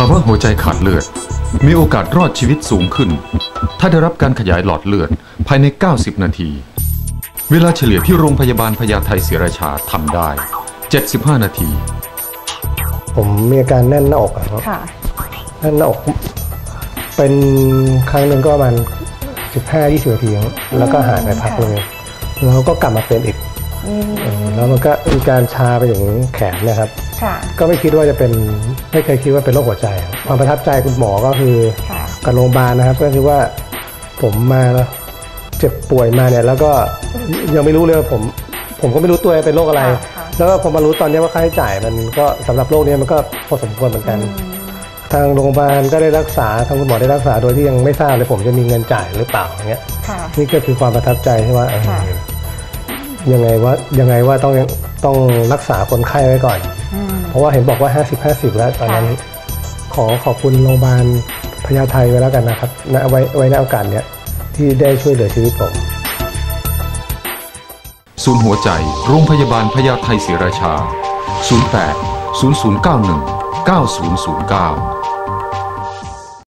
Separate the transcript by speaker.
Speaker 1: ภาวะหัวใจขาดเลือด มีโอกาสรอดชีวิตสูงขึ้น ถ้าได้รับการขยายหลอดเลือดภายใน 90 นาที เวลาเฉลี่ยที่โรงพยาบาลพญาไทศศรีราชาทำได้ 75 นาที
Speaker 2: ผมมีอาการแน่นหน้าอกอะครับ
Speaker 3: ค่ะ
Speaker 2: แน่นหน้าอก เป็นครั้งหนึ่งก็ประมาณ15 20นาทีครับแล้วก็หายไปพักหนึงแล้วก็กลับมาเป็นอีก
Speaker 3: อืม
Speaker 2: เออแล้วมันก็มีการชาไปถึงแขนนะครับ
Speaker 3: ค่ะ
Speaker 2: ก็ไม่คิดว่าจะเป็นไม่เคยคิดว่าเป็นโรคหัวใจครับความประทับใจคุณหมอก็คือ
Speaker 3: ค่ะ
Speaker 2: กับโรงพยาบาลนะครับ ก็คือว่าผมมาแล้วเจ็บป่วยมาเนี่ย แล้วก็ยังไม่รู้เลยว่าผม ผมก็ไม่รู้ตัวเป็นโรคอะไร
Speaker 3: ค่ะค่ะ
Speaker 2: แล้วก็ผมมารู้ตอนนี้ว่าค่าใช้จ่ายมันก็สำหรับโรคนี้มันก็พอสมควรเหมือนกันทางโรงพยาบาลก็ได้รักษาทางคุณหมอได้รักษาโดยที่ยังไม่ทราบเลยผมจะมีเงินจ่ายหรือเปล่าอย่างเงี้ย
Speaker 3: ค่ะ
Speaker 2: นี่ก็คือความประทับใจที่ว่าเออ
Speaker 3: ค่ะ
Speaker 2: ยังไงว่ายังไงว่าต้องต้องรักษาคนไข้ไว้ก่อน
Speaker 3: อืม
Speaker 2: เพราะว่าเห็นบอกว่า 50 50 แล้วตอนนั้น
Speaker 3: ค่ะ
Speaker 2: ขอขอบคุณโรงพยาบาลพญาไทไว้แล้วกันนะครับณไว้ไว้ในโอกาสเนี้ยที่ได้ช่วยเหลือชีวิตผม
Speaker 1: ศูนย์หัวใจ โรงพยาบาลพญาไทศศรีราชา 08 0091 9009